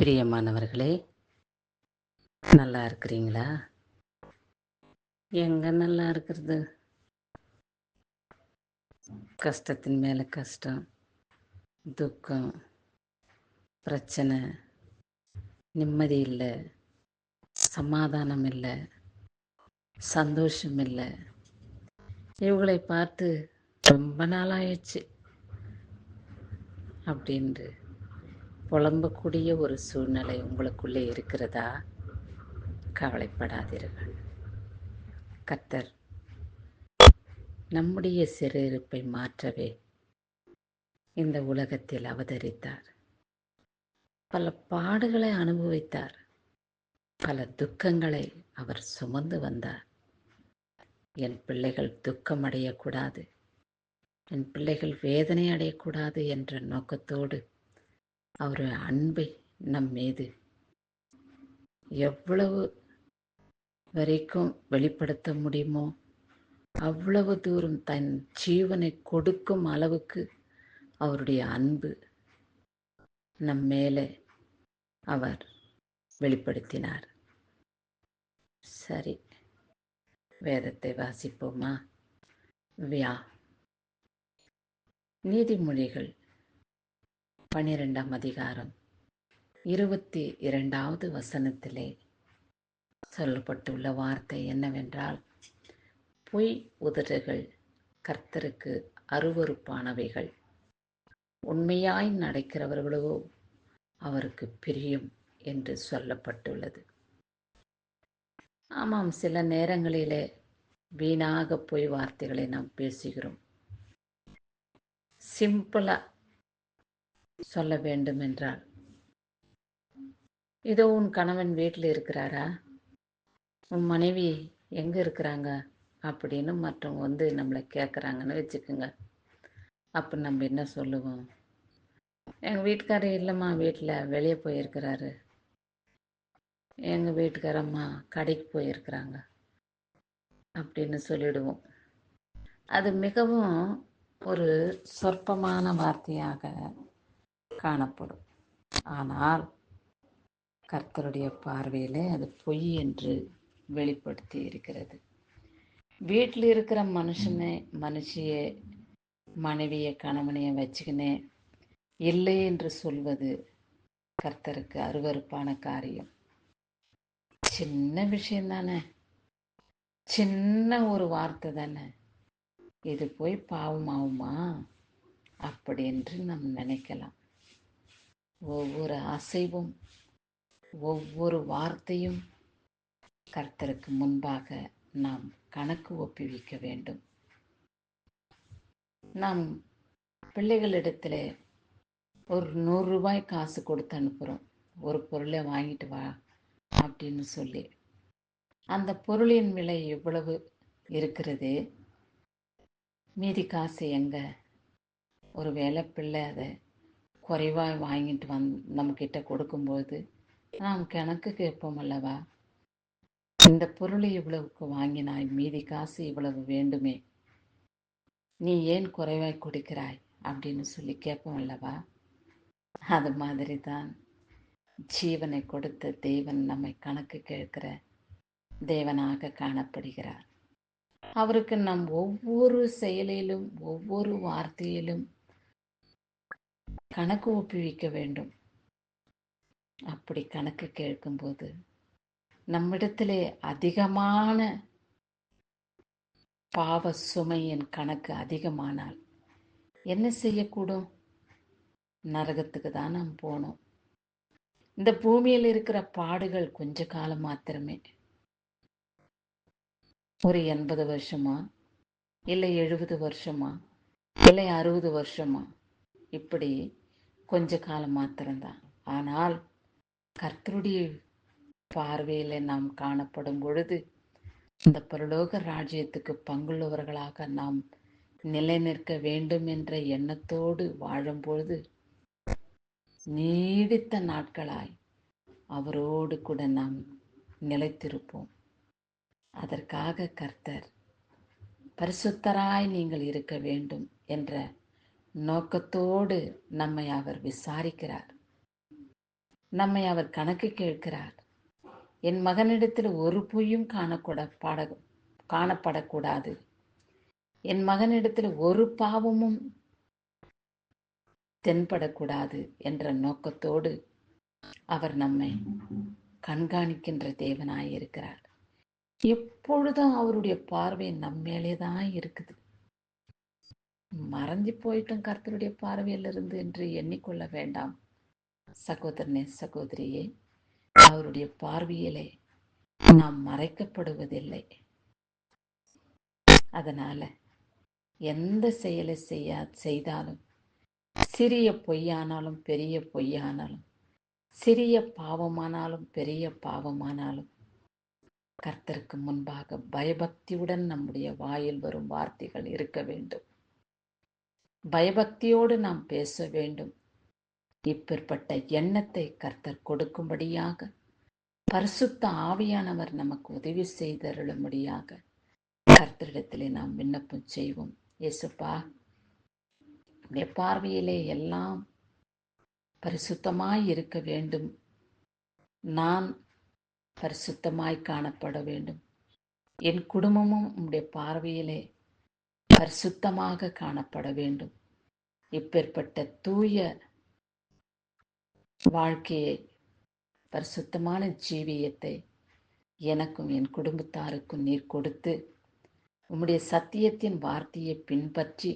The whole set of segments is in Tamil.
பிரியமானவர்களே நல்லா இருக்கிறீங்களா எங்க நல்லா இருக்கிறது கஷ்டத்தின் மேலே கஷ்டம் துக்கம் பிரச்சனை நிம்மதி இல்லை சமாதானம் இல்லை சந்தோஷம் இல்லை. இவங்களை பார்த்து ரொம்ப நாளாயிடுச்சு அப்படின்ட்டு. புலம்பக்கூடிய ஒரு சூழ்நிலை உங்களுக்குள்ளே இருக்கிறதா? கவலைப்படாதீர்கள். கத்தர் நம்முடைய சிறையிருப்பை மாற்றவே இந்த உலகத்தில் அவதரித்தார். பல பாடுகளை அனுபவித்தார். பல துக்கங்களை அவர் சுமந்து வந்தார். என் பிள்ளைகள் துக்கம் அடையக்கூடாது என் பிள்ளைகள் வேதனை அடையக்கூடாது என்ற நோக்கத்தோடு அவர் அன்பை நம் மீது எவ்வளவு வரைக்கும் வெளிப்படுத்த முடியுமோ அவ்வளவு தூரம் தன் ஜீவனை கொடுக்கும் அளவுக்கு அவருடைய அன்பு நம் மேலே அவர் வெளிப்படுத்தினார். சரி வேதத்தை வாசிப்போமா? வியா. நீதிமொழிகள் பனிரெண்டாம் அதிகாரம். இருபத்தி இரண்டாவது வசனத்திலே சொல்லப்பட்டுள்ள வார்த்தை என்னவென்றால் பொய் உதடுகள் கர்த்தருக்கு அருவறுப்பானவைகள் உண்மையாய் நடக்கிறவர்களோ அவருக்கு பிரியும் என்று சொல்லப்பட்டுள்ளது. ஆமாம் சில நேரங்களிலே வீணாக பொய் வார்த்தைகளை நாம் பேசுகிறோம். சிம்பிளாக சொல்ல வேண்டும் என்றாள் இதோ உன் கணவன் வீட்டில் இருக்கிறாரா? உன் மனைவி எங்கே இருக்கிறாங்க? அப்படின்னு மற்றவங்க வந்து நம்மளை கேட்குறாங்கன்னு வச்சுக்கோங்க. அப்போ நம்ம என்ன சொல்லுவோம்? எங்கள் வீட்டுக்காரர் இல்லைம்மா வீட்டில் வெளியே போயிருக்கிறாரு. எங்கள் வீட்டுக்காரம்மா கடைக்கு போயிருக்கிறாங்க. அப்படின்னு சொல்லிடுவோம். அது மிகவும் ஒரு சொற்பமான வார்த்தையாக காணப்படும். ஆனால் கர்த்தருடைய பார்வையில் அது பொய் என்று வெளிப்படுத்தி இருக்கிறது. வீட்டில் இருக்கிற மனுஷனை மனுஷிய மனைவியை கணவனையை வச்சுக்கினே இல்லை என்று சொல்வது கர்த்தருக்கு அருவறுப்பான காரியம். சின்ன விஷயம் தானே. சின்ன ஒரு வார்த்தை தானே. இது போய் பாவமாகுமா? அப்படி என்று நம்ம நினைக்கலாம். ஒவ்வொரு அசைவும் ஒவ்வொரு வார்த்தையும் கர்த்தருக்கு முன்பாக நாம் கணக்கு ஒப்புவிக்க வேண்டும். நாம் பிள்ளைகளிடத்தில் ஒரு நூறு ரூபாய் காசு கொடுத்து அனுப்புகிறோம் ஒரு பொருளை வாங்கிட்டு வா அப்படின்னு சொல்லி. அந்த பொருளின் விலை எவ்வளவு இருக்கிறது? மீதி காசு எங்கே? ஒரு வேலை பிள்ளை அதை குறைவாக வாங்கிட்டு வந் நம்மக்கிட்ட கொடுக்கும்போது நாம் கணக்கு கேட்போம் அல்லவா? இந்த பொருளை இவ்வளவுக்கு வாங்கினாய் மீதி காசு இவ்வளவு வேண்டுமே. நீ ஏன் குறைவாய் கொடுக்கிறாய்? அப்படின்னு சொல்லி கேட்போம் அல்லவா? அது மாதிரி தான் ஜீவனை கொடுத்த தேவன் நம்மை கணக்கு கேட்கிற தேவனாக காணப்படுகிறார். அவருக்கு நம் ஒவ்வொரு செயலிலும் ஒவ்வொரு வார்த்தையிலும் கணக்கு ஒப்புவிக்க வேண்டும். அப்படி கணக்கு கேட்கும்போது நம்மிடத்திலே அதிகமான பாவ சுமையின் கணக்கு அதிகமானால் என்ன செய்யக்கூடும்? நரகத்துக்கு தான் நாம் போனோம். இந்த பூமியில் இருக்கிற பாடுகள் கொஞ்ச காலம் மாத்திரமே. ஒரு எண்பது வருஷமா? இல்லை எழுபது வருஷமா? இல்லை அறுபது வருஷமா? இப்படி கொஞ்ச காலம் மாத்திரம்தான். ஆனால் கர்த்தருடைய பார்வையில் நாம் காணப்படும் பொழுது இந்த பரலோக ராஜ்யத்துக்கு பங்குள்ளவர்களாக நாம் நிலைநிற்க வேண்டும் என்ற எண்ணத்தோடு வாழும்பொழுது நீடித்த நாட்களாய் அவரோடு கூட நாம் நிலைத்திருப்போம். அதற்காக கர்த்தர் பரிசுத்தராய் நீங்கள் இருக்க வேண்டும் என்ற நோக்கத்தோடு நம்மை அவர் விசாரிக்கிறார். நம்மை அவர் கணக்கு கேட்கிறார். என் மகனிடத்தில் ஒரு பொய்யும் காணக்கூட பாட காணப்படக்கூடாது. என் மகனிடத்தில் ஒரு பாவமும் தென்படக்கூடாது என்ற நோக்கத்தோடு அவர் நம்மை கண்காணிக்கின்ற தேவனாய் இருக்கிறார் எப்பொழுதும் அவருடைய பார்வை நம்மேலே தான் இருக்குது. மறைஞ்சு போயிட்டும் கர்த்தருடைய பார்வையிலிருந்து என்று எண்ணிக்கொள்ள வேண்டாம். சகோதரனே சகோதரியே அவருடைய பார்வையிலே நாம் மறைக்கப்படுவதில்லை. அதனால எந்த செயலை செய்ய செய்தாலும் சிறிய பொய்யானாலும் பெரிய பொய்யானாலும் சிறிய பாவமானாலும் பெரிய பாவமானாலும் கர்த்தருக்கு முன்பாக பயபக்தியுடன் நம்முடைய வாயில் வரும் வார்த்தைகள் இருக்க வேண்டும். பயபக்தியோடு நாம் பேச வேண்டும். இப்பேற்பட்ட எண்ணத்தை கர்த்தர் கொடுக்கும்படியாக பரிசுத்த ஆவியானவர் நமக்கு உதவி செய்தருளும்படியாக கர்த்தரிடத்திலே நாம் விண்ணப்பம் செய்வோம். இயேசுப்பா உடைய பார்வையிலே எல்லாம் பரிசுத்தமாய் இருக்க வேண்டும். நான் பரிசுத்தமாய் காணப்பட வேண்டும். என் குடும்பமும் உம்முடைய பார்வையிலே பரிசுத்தமாக காணப்பட வேண்டும். இப்பேற்பட்ட தூய வாழ்க்கையை பரிசுத்தமான ஜீவியத்தை எனக்கும் என் குடும்பத்தாருக்கும் நீர் கொடுத்து உம்முடைய சத்தியத்தின் வார்த்தையை பின்பற்றி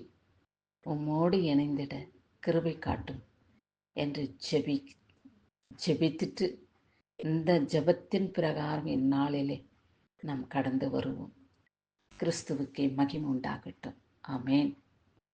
உம்மோடு இணைந்திட கிருபை காட்டும் என்று ஜெபி ஜெபித்துட்டு இந்த ஜெபத்தின் பிரகாரம் இந்நாளிலே நாம் கடந்து வருவோம். கிறிஸ்துவுக்கே மகிமை உண்டாகட்டும். ஆமேன்.